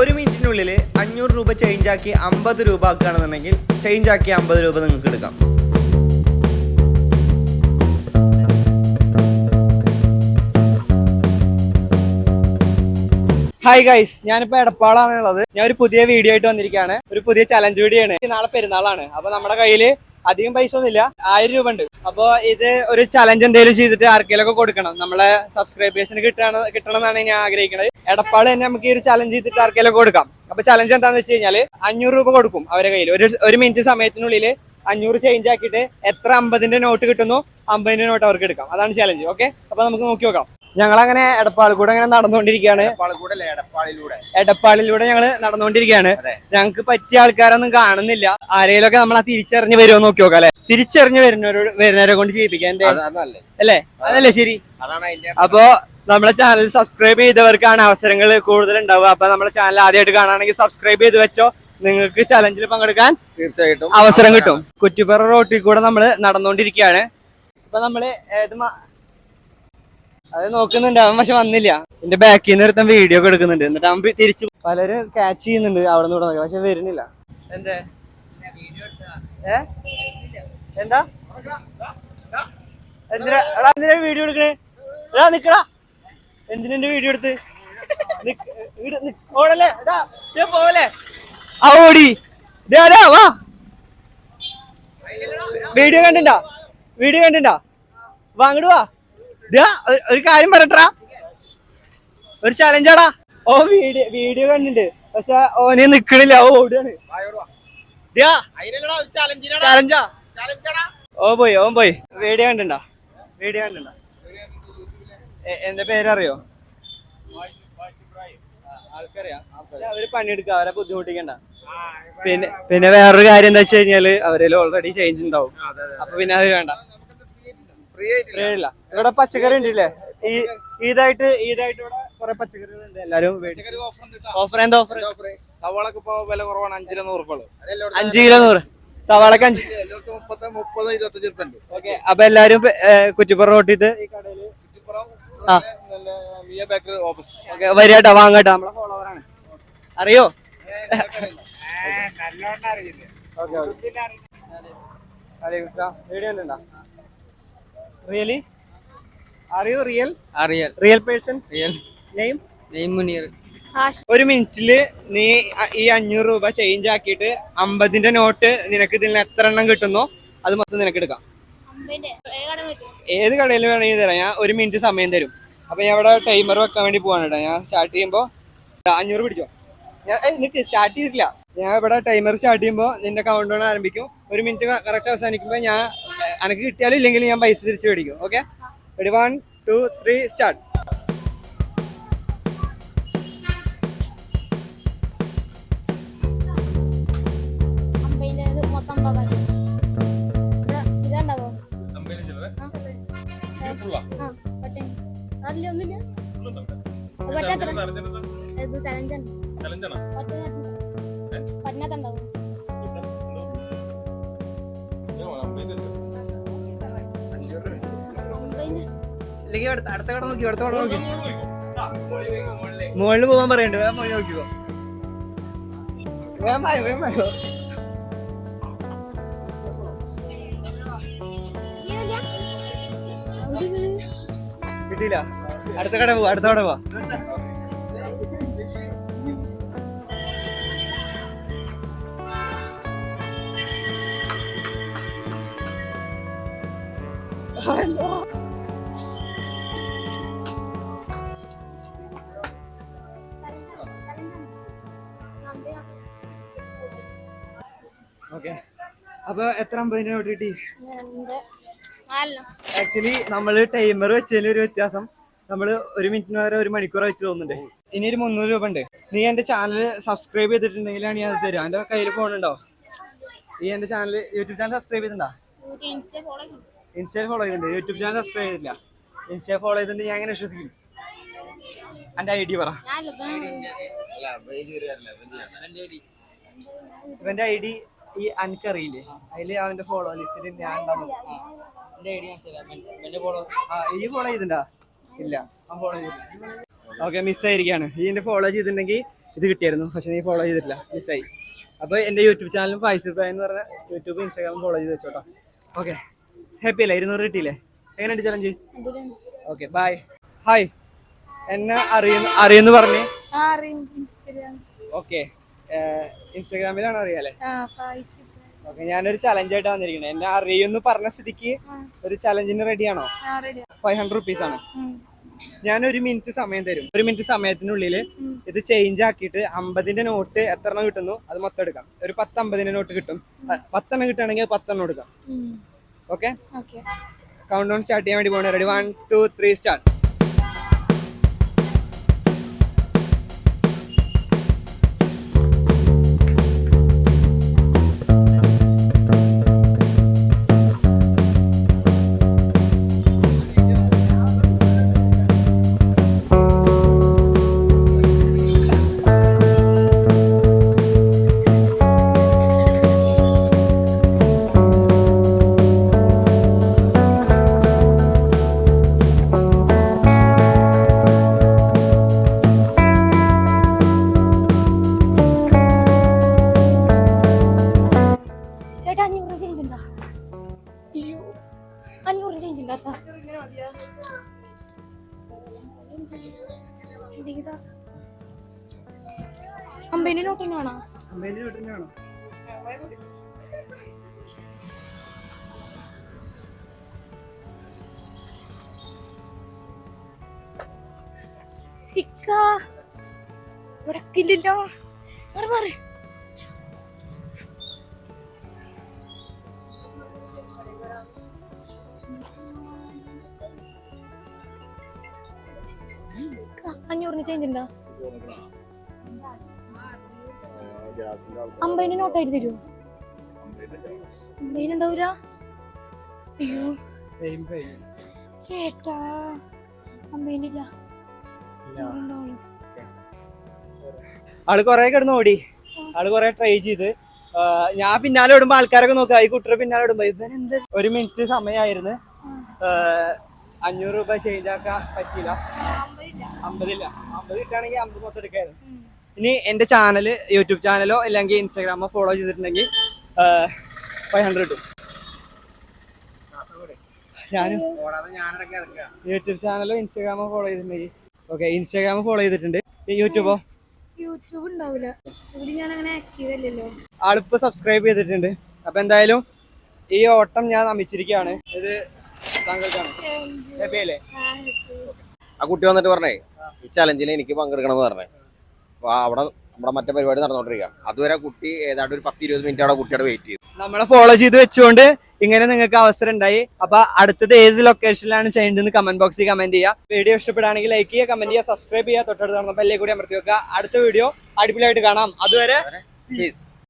ഒരു മിനിറ്റിനുള്ളിൽ അഞ്ഞൂറ് രൂപ ചേഞ്ച് ആക്കി അമ്പത് രൂപ ആക്കുകയാണെന്നുണ്ടെങ്കിൽ ചേഞ്ച് ആക്കി അമ്പത് രൂപ നിങ്ങൾക്ക് എടുക്കാം. ഹായ് ഗൈസ് ഞാനിപ്പോ എടപ്പാളാണ് ഉള്ളത് ഞാൻ ഒരു പുതിയ വീഡിയോ ആയിട്ട് വന്നിരിക്കുകയാണ്. ഒരു പുതിയ ചലഞ്ച് വീഡിയോ ആണ്. നാളെ പെരുന്നാളാണ്. അപ്പൊ നമ്മുടെ കയ്യിൽ അധികം പൈസ ഒന്നുമില്ല. ആയിരം രൂപ ഉണ്ട്. അപ്പൊ ഇത് ഒരു ചലഞ്ച് എന്തെങ്കിലും ചെയ്തിട്ട് ആർക്കെങ്കിലും ഒക്കെ കൊടുക്കണം. നമ്മളെ സബ്സ്ക്രൈബേഴ്സിന് കിട്ടണം കിട്ടണം എന്നാണ് ഞാൻ ആഗ്രഹിക്കുന്നത് എടപ്പാട് തന്നെ നമുക്ക് ഈ ഒരു ചലഞ്ച് ചെയ്തിട്ട് ആർക്കെങ്കിലും കൊടുക്കാം. അപ്പൊ ചലഞ്ച് എന്താണെന്ന് വെച്ച് കഴിഞ്ഞാൽ അഞ്ഞൂറ് രൂപ കൊടുക്കും അവരുടെ കയ്യിൽ ഒരു ഒരു മിനിറ്റ് സമയത്തിനുള്ളിൽ അഞ്ഞൂറ് ചേഞ്ച് ആക്കിയിട്ട് എത്ര അമ്പതിന്റെ നോട്ട് കിട്ടുന്നു അമ്പതിന്റെ നോട്ട് അവർക്ക് എടുക്കാം. അതാണ് ചലഞ്ച് ഓക്കെ അപ്പൊ നമുക്ക് നോക്കി നോക്കാം. ഞങ്ങൾ അങ്ങനെ എടപ്പാൾ കൂടെ അങ്ങനെ നടന്നുകൊണ്ടിരിക്കുകയാണ്. എടപ്പാളിലൂടെ. ഞങ്ങൾ ഞങ്ങൾ നടന്നുകൊണ്ടിരിക്കുകയാണ്. ഞങ്ങൾക്ക് പറ്റിയ ആൾക്കാരൊന്നും കാണുന്നില്ല. ആരെയിലൊക്കെ നമ്മളെ തിരിച്ചറിഞ്ഞ് വരുമോ നോക്കി നോക്കാം അല്ലെ? തിരിച്ചറിഞ്ഞ് വരുന്നവരോട് വരുന്നവരെ കൊണ്ട് ചെയ്യിപ്പിക്കാൻ അല്ലേ? അതല്ലേ. ശരി? അപ്പോ നമ്മളെ ചാനൽ സബ്സ്ക്രൈബ് ചെയ്തവർക്കാണ് അവസരങ്ങൾ കൂടുതൽ ഉണ്ടാവുക അപ്പൊ നമ്മളെ ചാനൽ ആദ്യമായിട്ട് കാണുകയാണെങ്കിൽ സബ്സ്ക്രൈബ് ചെയ്ത് വെച്ചോ. നിങ്ങൾക്ക് ചലഞ്ചിൽ പങ്കെടുക്കാൻ തീർച്ചയായിട്ടും. അവസരം കിട്ടും. കുറ്റിപ്പുറ റോട്ടിൽ കൂടെ നമ്മൾ നടന്നുകൊണ്ടിരിക്കുകയാണ്. ഇപ്പൊ നമ്മൾ ഏത് അത് നോക്കുന്നുണ്ട്. അവൻ പക്ഷെ വന്നില്ല. എന്റെ ബാക്കിൽ നിന്ന് ഒരുത്തൻ വീഡിയോ ഒക്കെ എടുക്കുന്നുണ്ട്. എന്നിട്ട് അവൻ തിരിച്ചു പലരും ക്യാച്ച് ചെയ്യുന്നുണ്ട് അവിടെ നിന്ന് ഇവിടെ പക്ഷെ വരുന്നില്ല. എന്തേ? എന്താ? എന്തിനാ? എടാ എന്തിനാ വീഡിയോ എടുക്കണേ? എടാ നിക്കടാ. എന്തിനാ എന്റെ വീഡിയോ എടുത്ത്. ഓടല്ലേ? എടാ ദേ പോവല്ലേ? ആ ഓടി. വാ. വീഡിയോ കണ്ടിണ്ടാ? വീഡിയോ കണ്ടിണ്ടാ? വാ അങ്ങോട്ട് വാ. ഒരു- ഒരു കാര്യം പറയട്ടാ ഒരു ചലഞ്ചാടാ ഓ വീഡിയോ വീഡിയോ കണ്ടിണ്ട് പക്ഷെ ഓനെ നിക്കണില്ല ഓ ഓടുകയാണ് ചലഞ്ചാ ഓ പോയി ഓൻ പോയി. വീഡിയോ കണ്ടിണ്ടാ വീഡിയോ കണ്ടിണ്ടാ എന്റെ പേരറിയോ? അവർ പണിയെടുക്കുക അവരെ ബുദ്ധിമുട്ടിക്കണ്ട. പിന്നെ പിന്നെ വേറൊരു കാര്യം എന്താ വെച്ച് കഴിഞ്ഞാൽ അവരിൽ ഓൾറെഡി ചേഞ്ച് ഉണ്ടാവും. അപ്പൊ പിന്നെ അത് വേണ്ട. ഇല്ല ഇവിടെ പച്ചക്കറി ഉണ്ടല്ലേ? ഈ ഈദായിട്ട് ഈദായിട്ട് ഇവിടെ കുറെ പച്ചക്കറികളുണ്ട് എല്ലാരും ഓഫർ എന്താ ഓഫർ സവാളക്ക് ഇപ്പൊ വില കുറവാണ്. അഞ്ചില നൂറ് ഉറുപ്പുള്ളൂ അഞ്ച് കിലോ നൂറ്. സവാളക്ക് അഞ്ച്. മുപ്പത് മുപ്പത് ഇരുപത്തഞ്ച് ഉറുപ്പ ഉണ്ട്. ഓക്കെ. അപ്പൊ എല്ലാരും കുറ്റിപ്പുറം ഓട്ടിട്ട് ഈ കടയിൽ വരികട്ടോ വാങ്ങട്ടോ നമ്മളെ ഫോളോവർ ആണ്. അറിയോ? Really are you real അറിയൽ real person real name name Muneer. ഒരു മിനിറ്റിൽ നീ ഈ അഞ്ഞൂറ് രൂപ ചേഞ്ച് ആക്കിയിട്ട് അമ്പതിന്റെ നോട്ട് നിനക്ക് ഇതിൽ നിന്ന് എത്ര എണ്ണം കിട്ടുന്നോ അത് മൊത്തം നിനക്ക് എടുക്കാം. ഏത് കടയിൽ വേണമെങ്കിൽ തരാം. ഞാൻ ഒരു മിനിറ്റ് സമയം തരും. അപ്പൊ ഞാൻ ഇവിടെ ടൈമർ വെക്കാൻ വേണ്ടി പോവാണ് കേട്ടോ. ഞാൻ സ്റ്റാർട്ട് ചെയ്യുമ്പോ അഞ്ഞൂറ് പിടിച്ചോ. ഞാൻ നിനക്ക് നിക്ക് സ്റ്റാർട്ട് ചെയ്തിട്ടില്ല. ഞാൻ ഇവിടെ ടൈമർ സ്റ്റാർട്ട് ചെയ്യുമ്പോൾ നിന്റെ കൗണ്ട് ആരംഭിക്കും. ഒരു മിനിറ്റ് കറക്റ്റ് അവസാനിക്കുമ്പോൾ ഞാൻ അനക്ക് കിട്ടിയാലും ഇല്ലെങ്കിലും ഞാൻ പൈസ തിരിച്ചു മേടിക്കും. Okay ready one two three start പറ്റാത്ത മൊത്തം പകാൻ അല്ലെങ്കിൽ അടുത്ത അടുത്ത കട നോക്കി അടുത്ത കട നോക്കി. മുകളിൽ പോകാൻ പറയണ്ട് വേഗം പോയി നോക്കിക്കോ. വേഗം വേമായോ വേഗം. കിട്ടിയില്ല. അടുത്ത കട പോവാ അടുത്ത കട പോവാ. ഓക്കെ അപ്പൊ എത്ര അമ്പതിന് നോട്ട് കിട്ടി ആക്ച്വലി നമ്മൾ ടൈമർ വെച്ചതിന് ഒരു വ്യത്യാസം. നമ്മൾ ഒരു മിനിറ്റിന് വരെ ഒരു മണിക്കൂർ വെച്ച് തോന്നുന്നുണ്ട്. ഇനി ഒരു മുന്നൂറ് രൂപ ഉണ്ട്. നീ എന്റെ ചാനൽ സബ്സ്ക്രൈബ് ചെയ്തിട്ടുണ്ടെങ്കിലാണ് ഞാൻ തരും. എന്റെ കയ്യിൽ ഫോൺ ഉണ്ടോ? ഈ എന്റെ ചാനൽ യൂട്യൂബ് ചാനൽ സബ്സ്ക്രൈബ് ചെയ്തിട്ടുണ്ടോ? ഇൻസ്റ്റയിൽ ഫോളോ ചെയ്തിട്ടുണ്ട്. യൂട്യൂബ് ചാനൽ സബ്സ്ക്രൈബ് ചെയ്തില്ല ഇൻസ്റ്റയിൽ ഫോളോ ചെയ്തിട്ടുണ്ട്. ഞാൻ എങ്ങനെ വിശ്വസിക്കും? എന്റെ ഐ ഡി പറ ഇവന്റെ ഐ ഡി ഈ അനക്കറിയില്ലേ? അതിൽ അവന്റെ ഫോളോ ലിസ്റ്റിൽ ഞാൻ ഉണ്ടാവും. ഈ ഫോളോ ചെയ്തിട്ടുണ്ടോ? ഇല്ല. അവൻ ഫോളോ ചെയ്തിട്ടില്ല. ഓക്കെ മിസ്സായിരിക്കാണ് ഈ എന്റെ ഫോളോ ചെയ്തിട്ടുണ്ടെങ്കിൽ ഇത് കിട്ടിയായിരുന്നു. പക്ഷെ നീ ഫോളോ ചെയ്തിട്ടില്ല. മിസ്സായി അപ്പോൾ എന്റെ യൂട്യൂബ് ചാനലും ഫൈസ് പ്രായം എന്ന് പറഞ്ഞ യൂട്യൂബ് ഇൻസ്റ്റാഗ്രാം ഫോളോ ചെയ്ത് വെച്ചോട്ടോ. ഓക്കെ. ഹാപ്പി അല്ലേ? ഇരുന്നൂറ് കിട്ടിയില്ലേ? എങ്ങനെയുണ്ട് ചലഞ്ച് ഓക്കെ ബൈ ഹായ് എന്നെ അറിയുന്നു അറിയുന്നു പറഞ്ഞേ? ആ അറിയും. Instagram okay. ഇൻസ്റ്റാഗ്രാമിലാണ് അറിയാലേ? ഓക്കെ ഞാനൊരു ചലഞ്ച് ആയിട്ട് വന്നിരിക്കുന്നത് എന്നെ അറിയുന്നു പറഞ്ഞ സ്ഥിതിക്ക് ഒരു ചലഞ്ചിന് റെഡിയാണോ? ഫൈവ് ഹൺഡ്രഡ് റുപ്പീസ് ആണ്. ഞാൻ ഒരു മിനിറ്റ് സമയം തരും. ഒരു മിനിറ്റ് സമയത്തിനുള്ളിൽ ഇത് ചേഞ്ച് ആക്കിയിട്ട് അമ്പതിന്റെ നോട്ട് എത്ര എണ്ണം കിട്ടുന്നു അത് മൊത്തം എടുക്കാം. ഒരു പത്ത് അമ്പതിന്റെ നോട്ട് കിട്ടും പത്തെണ്ണം കിട്ടുകയാണെങ്കിൽ പത്തെണ്ണം എടുക്കാം. Okay okay countdown start ചെയ്യാൻ വേണ്ടി പോകണേ ready one two three start അമ്പതിന്റെ note തന്നെയാണോ അമ്പതിന്റെ നോട്ട് തന്നെയാണോ ഇക്ക ഇവിടെ ഇല്ലല്ലോ. മാറി മാറി. അഞ്ഞൂറിന് ചേഞ്ച് ഉണ്ടോ? അമ്പതിന് നോട്ടായിട്ട് തരുമോ അമ്പതിന് ഉണ്ടാവൂല? അയ്യോ. ചേട്ടാ അമ്പതിനില്ല ആൾ കൊറേ കിടന്ന് ഓടി. ആൾ കൊറേ ട്രൈ ചെയ്ത്. ഞാൻ പിന്നാലെ ഇടുമ്പോ ആൾക്കാരൊക്കെ നോക്കുക ഈ കുട്ടിയുടെ പിന്നാലെ ഇടുമ്പോ ഇവൻ എന്ത്? ഒരു മിനിറ്റ് സമയമായിരുന്നു അഞ്ഞൂറ് രൂപ ചേഞ്ച് ആക്കാൻ പറ്റിയില്ല. അമ്പതില്ല. അമ്പത് കിട്ടുകയാണെങ്കിൽ അമ്പത് മൊത്തം എടുക്കായിരുന്നു. ഇനി എന്റെ ചാനൽ യൂട്യൂബ് ചാനലോ അല്ലെങ്കിൽ ഇൻസ്റ്റാഗ്രാമോ ഫോളോ ചെയ്തിട്ടുണ്ടെങ്കിൽ ഫൈവ് ഹൺഡ്രഡ് കിട്ടും ഞാനും യൂട്യൂബ് ചാനലോ ഇൻസ്റ്റാഗ്രാമോ ഫോളോ ചെയ്തിട്ടുണ്ടെങ്കിൽ. ഓക്കെ ഇൻസ്റ്റാഗ്രാമോ ഫോളോ ചെയ്തിട്ടുണ്ട്. യൂട്യൂബോ? യൂട്യൂബ് ഉണ്ടാവില്ല ഞാൻ അങ്ങനെ ആക്റ്റീവ് അല്ലല്ലോ. ആളിപ്പോ സബ്സ്ക്രൈബ് ചെയ്തിട്ടുണ്ട്. അപ്പൊ എന്തായാലും ഈ ഓട്ടം ഞാൻ നമിച്ചിരിക്കുകയാണ്. ഇത് താങ്കൾക്കാണ്. ഹാപ്പി അല്ലേ? ആ കുട്ടി വന്നിട്ട് പറഞ്ഞേ ഈ ചലഞ്ചിൽ എനിക്ക് പങ്കെടുക്കണമെന്ന് പറഞ്ഞേ. അപ്പൊ അവിടെ നമ്മുടെ മറ്റേ പരിപാടി നടന്നുകൊണ്ടിരിക്കുക അതുവരെ കുട്ടി ഏതാണ്ട് ഒരു പത്ത് ഇരുപത് മിനിറ്റ് അവിടെ കുട്ടിയുടെ വെയിറ്റ് ചെയ്തു. നമ്മളെ ഫോളോ ചെയ്ത് വെച്ചുകൊണ്ട് ഇങ്ങനെ നിങ്ങൾക്ക് അവസരം ഉണ്ടായി. അപ്പൊ അടുത്തത് ഏത് ലൊക്കേഷനിലാണ് ചെയ്യേണ്ടതെന്ന് കമന്റ് ബോക്സിൽ കമന്റ് ചെയ്യുക വീഡിയോ ഇഷ്ടപ്പെടുകയാണെങ്കിൽ ലൈക്ക് ചെയ്യുക കമന്റ് ചെയ്യുക സബ്സ്ക്രൈബ് ചെയ്യുക തൊട്ടടുത്ത് നടന്നപ്പോൾ ബെല്ലേ കൂടി അമർത്തി വെക്കുക. അടുത്ത വീഡിയോ അടിപൊളിയായിട്ട് കാണാം. അതുവരെ Peace.